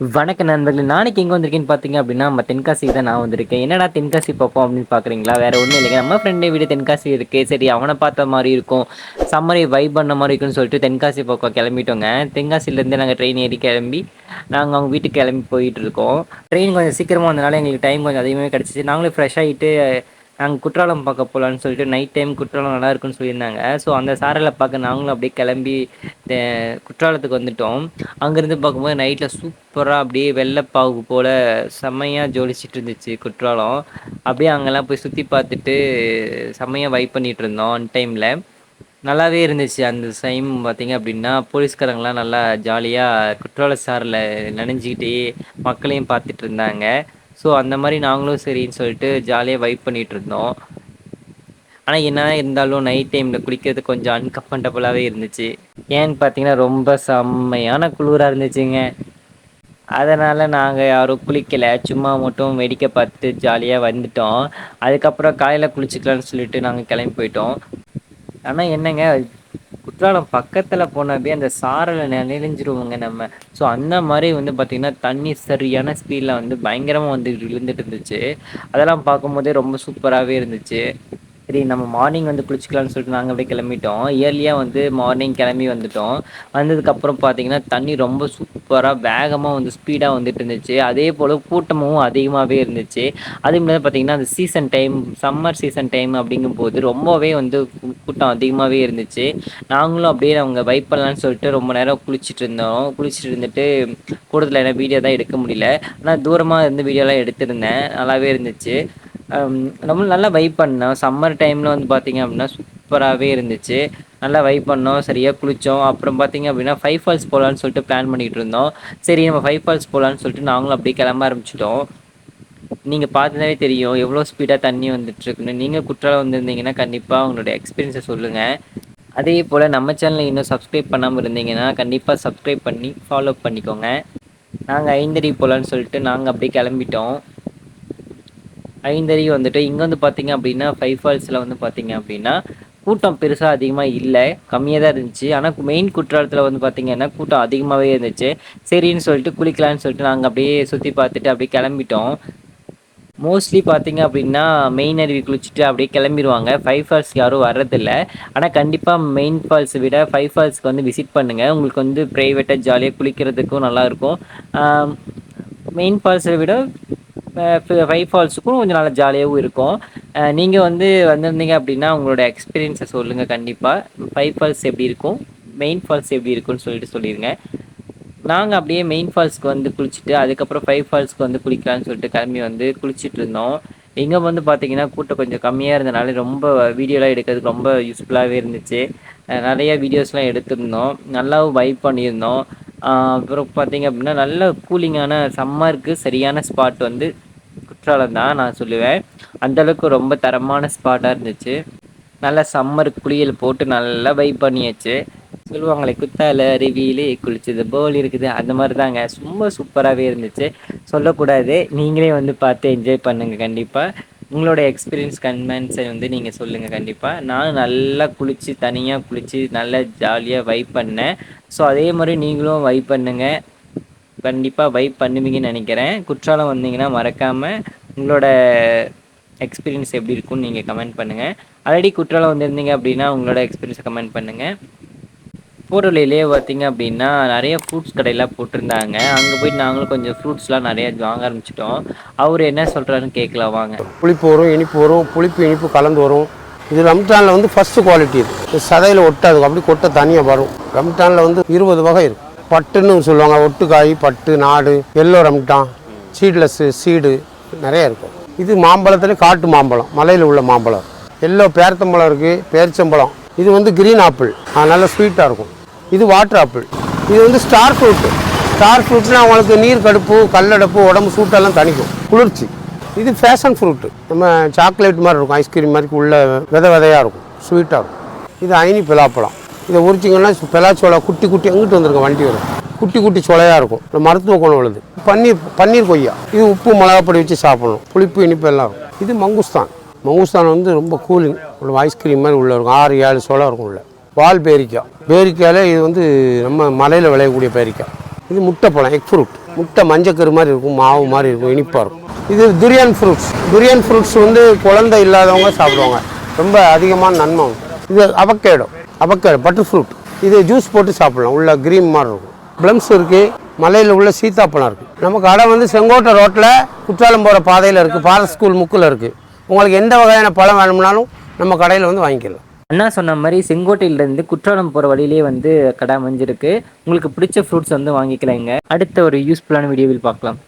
வணக்க நண்பர்கள். நாளைக்கு எங்கே வந்திருக்கேன்னு பார்த்தீங்க அப்படின்னா நம்ம தென்காசி தான் நான் வந்திருக்கேன். என்னடா தென்காசி பார்ப்போம் அப்படின்னு பார்க்குறீங்களா வேறு ஒன்றும் இல்லைங்க. நம்ம ஃப்ரெண்டே வீடு தென்காசி இருக்குது சரி அவனை பார்த்த மாதிரி இருக்கும். சம்மரை வைப் பண்ண மாதிரி இருக்குன்னு சொல்லிட்டு தென்காசி பக்கம் கிளம்பிட்டோங்க. தென்காசிலேருந்து நாங்கள் ட்ரெயின் ஏறி கிளம்பி நாங்கள் அவங்க வீட்டுக்கு கிளம்பி போயிட்டு இருக்கோம். ட்ரெயின் கொஞ்சம் சீக்கிரமாக வந்தனால எங்களுக்கு டைம் கொஞ்சம் அதிகமாக கிடச்சிச்சு. நாங்களும் ஃப்ரெஷ் ஆகிட்டு நாங்கள் குற்றாலம் பார்க்க போகலான்னு சொல்லிட்டு நைட் டைம் குற்றாலம் நல்லா இருக்குன்னு சொல்லியிருந்தாங்க. ஸோ அந்த சாரலை பார்க்க நாங்களும் அப்படியே கிளம்பி குற்றாலத்துக்கு வந்துட்டோம். அங்கேருந்து பார்க்கும்போது நைட்டில் சூப்பராக அப்படியே வெள்ளைப்பாவு போல் செம்மையாக ஜோடிச்சிட்டு இருந்துச்சு குற்றாலம். அப்படியே அங்கெல்லாம் போய் சுற்றி பார்த்துட்டு செம்மையாக வைப் பண்ணிகிட்டு இருந்தோம் அன் டைமில் நல்லாவே இருந்துச்சு. அந்த டைம் பார்த்தீங்க அப்படின்னா போலீஸ்காரங்களாம் நல்லா ஜாலியாக குற்றால சாரில் நனைஞ்சிக்கிட்டே மக்களையும் பார்த்துட்டு இருந்தாங்க. ஸோ அந்த மாதிரி நாங்களும் சரின்னு சொல்லிட்டு ஜாலியாக வைப் பண்ணிட்டு இருந்தோம். ஆனால் என்ன இருந்தாலும் நைட் டைமில் குளிக்கிறது கொஞ்சம் அன்கம்ஃபர்டபுளாகவே இருந்துச்சு. ஏன்னு பார்த்தீங்கன்னா ரொம்ப செம்மையான குளிராக இருந்துச்சுங்க. அதனால் நாங்கள் யாரும் குளிக்கலை. சும்மா மட்டும் வெடிக்க பார்த்து ஜாலியாக வந்துட்டோம். அதுக்கப்புறம் காலையில் குளிச்சுக்கலான்னு சொல்லிட்டு நாங்கள் கிளம்பி போயிட்டோம். ஆனால் என்னங்க குற்றாலம் பக்கத்தில் போனவே அந்த சாரலை நெளிஞ்சிருவோங்க நம்ம. ஸோ அந்த மாதிரி வந்து பார்த்திங்கன்னா தண்ணி சரியான ஸ்பீடில் வந்து பயங்கரமாக வந்து விழுந்துட்டு இருந்துச்சு. அதெல்லாம் பார்க்கும்போதே ரொம்ப சூப்பராகவே இருந்துச்சு. சரி நம்ம மார்னிங் வந்து குளிச்சிக்கலாம்னு சொல்லிட்டு நாங்கள் அப்படியே கிளம்பிட்டோம். இயர்லியாக வந்து மார்னிங் கிளம்பி வந்துட்டோம். வந்ததுக்கப்புறம் பார்த்தீங்கன்னா தண்ணி ரொம்ப சூப்பராக வேகமாக வந்து ஸ்பீடாக வந்துட்டு இருந்துச்சு. அதே போல் கூட்டமும் அதிகமாகவே இருந்துச்சு. அதே மாதிரி பார்த்தீங்கன்னா அந்த season time summer season time அப்படிங்கும்போது ரொம்பவே வந்து கூட்டம் அதிகமாகவே இருந்துச்சு. நாங்களும் அப்படியே அவங்க வைப் பண்ணலான்னு சொல்லிட்டு ரொம்ப நேரம் குளிச்சுட்டு இருந்தோம். குளிச்சுட்டு இருந்துட்டு கூட்டத்தில் என்ன வீடியோ தான் எடுக்க முடியல. ஆனால் தூரமாக இருந்து வீடியோலாம் எடுத்திருந்தேன். நல்லாவே இருந்துச்சு. ரொம்ப நல்லா வைப் பண்ணோம். சம்மர் டைமில் வந்து பார்த்திங்க அப்படின்னா சூப்பராகவே இருந்துச்சு. நல்லா வைப் பண்ணோம் சரியாக குளித்தோம் அப்புறம் பார்த்திங்க அப்படின்னா ஃபைவ் ஃபால்ஸ் போகலான்னு சொல்லிட்டு பிளான் பண்ணிகிட்டு இருந்தோம். சரி நம்ம ஃபைவ் ஃபால்ஸ் போகலான்னு சொல்லிட்டு நாங்களும் அப்படியே கிளம்ப ஆரம்பிச்சிட்டோம். நீங்கள் பார்த்தாலே தெரியும் எவ்வளோ ஸ்பீடாக தண்ணி வந்துட்டுருக்குன்னு நீங்கள் குற்றாலம் வந்திருந்தீங்கன்னா கண்டிப்பாக உங்களோட எக்ஸ்பீரியன்ஸை சொல்லுங்கள் அதே போல் நம்ம சேனலை இன்னும் சப்ஸ்கிரைப் பண்ணாமல் இருந்தீங்கன்னா கண்டிப்பாக சப்ஸ்கிரைப் பண்ணி ஃபாலோ பண்ணிக்கோங்க. நாங்கள் ஐந்தடி போகலான்னு சொல்லிட்டு நாங்கள் அப்படியே கிளம்பிட்டோம். ஐந்தறிவு வந்துட்டு இங்கே வந்து பார்த்தீங்க அப்படின்னா ஃபைவ் ஃபால்ஸில் வந்து பார்த்தீங்க அப்படின்னா கூட்டம் பெருசாக அதிகமாக இல்லை கம்மியாக தான் இருந்துச்சு. ஆனால் மெயின் குற்றாலத்தில் வந்து பார்த்தீங்கன்னா கூட்டம் அதிகமாகவே இருந்துச்சு. சரின்னு சொல்லிட்டு குளிக்கலான்னு சொல்லிட்டு நாங்கள் அப்படியே சுற்றி பார்த்துட்டு அப்படியே கிளம்பிட்டோம். மோஸ்ட்லி பார்த்தீங்க அப்படின்னா மெயின் அருவி குளிச்சுட்டு அப்படியே கிளம்பிடுவாங்க. ஃபைவ் ஃபால்ஸ் யாரும் வர்றதில்ல. ஆனால் கண்டிப்பாக மெயின் ஃபால்ஸை விட ஃபைவ் ஃபால்ஸ்க்கு வந்து விசிட் பண்ணுங்கள் உங்களுக்கு வந்து ப்ரைவேட்டாக ஜாலியாக குளிக்கிறதுக்கும் நல்லாயிருக்கும் மெயின் ஃபால்ஸை விட ஃபைவ் ஃபால்ஸுக்கும் கொஞ்சம் நல்லா ஜாலியாகவும் இருக்கும். நீங்கள் வந்து வந்திருந்தீங்க அப்படின்னா உங்களோட எக்ஸ்பீரியன்ஸை சொல்லுங்கள் கண்டிப்பாக ஃபைவ் ஃபால்ஸ் எப்படி இருக்கும்? மெயின் ஃபால்ஸ் எப்படி இருக்கும்னு சொல்லிட்டு சொல்லிடுங்க நாங்கள் அப்படியே மெயின் ஃபால்ஸ்க்கு வந்து குளிச்சுட்டு அதுக்கப்புறம் ஃபைவ் ஃபால்ஸ்க்கு வந்து குளிக்கலாம்னு சொல்லிட்டு கிளம்பி வந்து குளிச்சுட்டு இருந்தோம். இங்கே வந்து பார்த்தீங்கன்னா கூட்டம் கொஞ்சம் கம்மியாக இருந்தனால ரொம்ப வீடியோலாம் எடுக்கிறதுக்கு ரொம்ப யூஸ்ஃபுல்லாகவே இருந்துச்சு. நிறைய வீடியோஸ்லாம் எடுத்திருந்தோம். நல்லாவும் வைப் பண்ணியிருந்தோம். அப்புறம் பார்த்தீங்க அப்படின்னா நல்ல கூலிங்கான சம்மருக்கு சரியான ஸ்பாட் வந்து குற்றாலம் தான் நான் சொல்லுவேன். அந்தளவுக்கு ரொம்ப தரமான ஸ்பாட்டாக இருந்துச்சு. நல்லா சம்மர் குளியல் போட்டு நல்லா வைப் பண்ணியாச்சு. சொல்லுவாங்களே குத்தால அருவியிலே குளிச்சது போல் இருக்குது. அந்த மாதிரி தாங்க. ரொம்ப சூப்பராகவே இருந்துச்சு. சொல்லக்கூடாது. நீங்களே வந்து பார்த்து என்ஜாய் பண்ணுங்கள் கண்டிப்பாக உங்களோட எக்ஸ்பீரியன்ஸ் கன்மெண்ட்ஸை வந்து நீங்கள் சொல்லுங்கள் கண்டிப்பாக நான் நல்லா குளித்து தனியாக குளித்து நல்லா ஜாலியாக வைப் பண்ணேன். ஸோ அதே மாதிரி நீங்களும் வைப் பண்ணுங்கள் கண்டிப்பாக வைப் பண்ணுவீங்கன்னு நினைக்கிறேன். குற்றாலம் வந்தீங்கன்னா மறக்காமல் உங்களோட எக்ஸ்பீரியன்ஸ் எப்படி இருக்கும்னு நீங்கள் கமெண்ட் பண்ணுங்கள் ஆல்ரெடி குற்றாலம் வந்திருந்தீங்க அப்படின்னா உங்களோட எக்ஸ்பீரியன்ஸை கமெண்ட் பண்ணுங்கள் போகிற வழியிலேயே பார்த்தீங்க அப்படின்னா நிறைய ஃப்ரூட்ஸ் கடையெல்லாம் போட்டிருந்தாங்க. அங்கே போய் நாங்களும் கொஞ்சம் ஃப்ரூட்ஸ்லாம் நிறைய வாங்க ஆரம்பிச்சிட்டோம். அவர் என்ன சொல்கிறாருன்னு கேட்கலாம் வாங்க. புளிப்பு வரும் இனிப்பு வரும் புளிப்பு இனிப்பு கலந்து வரும். இது ரம்ஜானில் வந்து ஃபஸ்ட்டு குவாலிட்டி இது. சதையில் ஒட்டாது அப்படி கொட்டை தனியாக வரும். ரம்ஜானில் வந்து இருபது வகை இருக்கும் பட்டுன்னு சொல்லுவாங்க ஒட்டுக்காய் பட்டு நாடு எல்லோ ரம்டான் சீட்லெஸ்ஸு சீடு நிறைய இருக்கும். இது மாம்பழத்தில் காட்டு மாம்பழம் மலையில் உள்ள மாம்பழம். எல்லோ பேரத்தம்பழம் இருக்குது பேரிச்சம்பழம். இது வந்து கிரீன் ஆப்பிள் அதனால் ஸ்வீட்டாக இருக்கும். இது வாட்டர் ஆப்பிள் இது வந்து ஸ்டார் ஃப்ரூட்டு ஸ்டார் ஃப்ரூட்னா அவங்களுக்கு நீர் கடுப்பு கல்லடப்பு உடம்பு சூட்டெல்லாம் தணிக்கும். குளிர்ச்சி. இது ஃபேஷன் ஃப்ரூட்டு நம்ம சாக்லேட் மாதிரி இருக்கும் ஐஸ்கிரீம் மாதிரி உள்ள வித விதையாக இருக்கும் ஸ்வீட்டாக இருக்கும். இது ஐனி பிலாப்பழம். இதை உரிச்சிங்கன்னா பிலாச்சோளை குட்டி குட்டி எங்கிட்டு வந்திருக்கும் வண்டி வரும். குட்டி குட்டி சொலையாக இருக்கும். இந்த மருத்துவ குணம் உள்ளது. பன்னீர் பன்னீர் கொய்யா. இது உப்பு மிளகாப்பொடி வச்சு சாப்பிடணும். புளிப்பு இனிப்பு எல்லாம் இருக்கும். இது மங்குஸ்தான். மங்குஸ்தான் வந்து ரொம்ப கூலிங் உள்ள ஐஸ்கிரீம் மாதிரி உள்ள இருக்கும். ஆறு ஏழு சொலை இருக்கும் உள்ள. வால் பேரிக்காய் பேரிக்காயில் இது வந்து நம்ம மலையில் விளையக்கூடிய பேரிக்காய் இது முட்டை பழம் எக் ஃப்ரூட் முட்டை மஞ்சக்கரு மாதிரி இருக்கும் மாவு மாதிரி இருக்கும் இனிப்பாக இருக்கும். இது துரியன் ஃப்ரூட்ஸ் துரியன் ஃப்ரூட்ஸ் வந்து குழந்தை இல்லாதவங்க சாப்பிடுவாங்க. ரொம்ப அதிகமான நன்மை இது அவக்கேடோ அவக்கேடோ பட்டர் ஃப்ரூட் இது ஜூஸ் போட்டு சாப்பிடலாம். உள்ள கிரீம் மாதிரி இருக்கும். ப்ளம்ஸ் இருக்குது மலையில் உள்ள சீத்தாப்பழம் இருக்குது நம்ம கடை வந்து செங்கோட்டை ரோட்டில் குற்றாலம் போகிற பாதையில் இருக்குது பாரத் ஸ்கூல் முக்கில் இருக்குது உங்களுக்கு எந்த வகையான பழம் வேணும்னாலும் நம்ம கடையில் வந்து வாங்கிக்கலாம். அண்ணா சொன்ன மாதிரி செங்கோட்டையிலேருந்து குற்றாலம் போகிற வழியிலே வந்து கடை அமைஞ்சிருக்கு. உங்களுக்கு பிடிச்ச ஃப்ரூட்ஸ் வந்து வாங்கிக்கலாங்க. அடுத்த ஒரு யூஸ்ஃபுல்லான வீடியோவில் பார்க்கலாம்.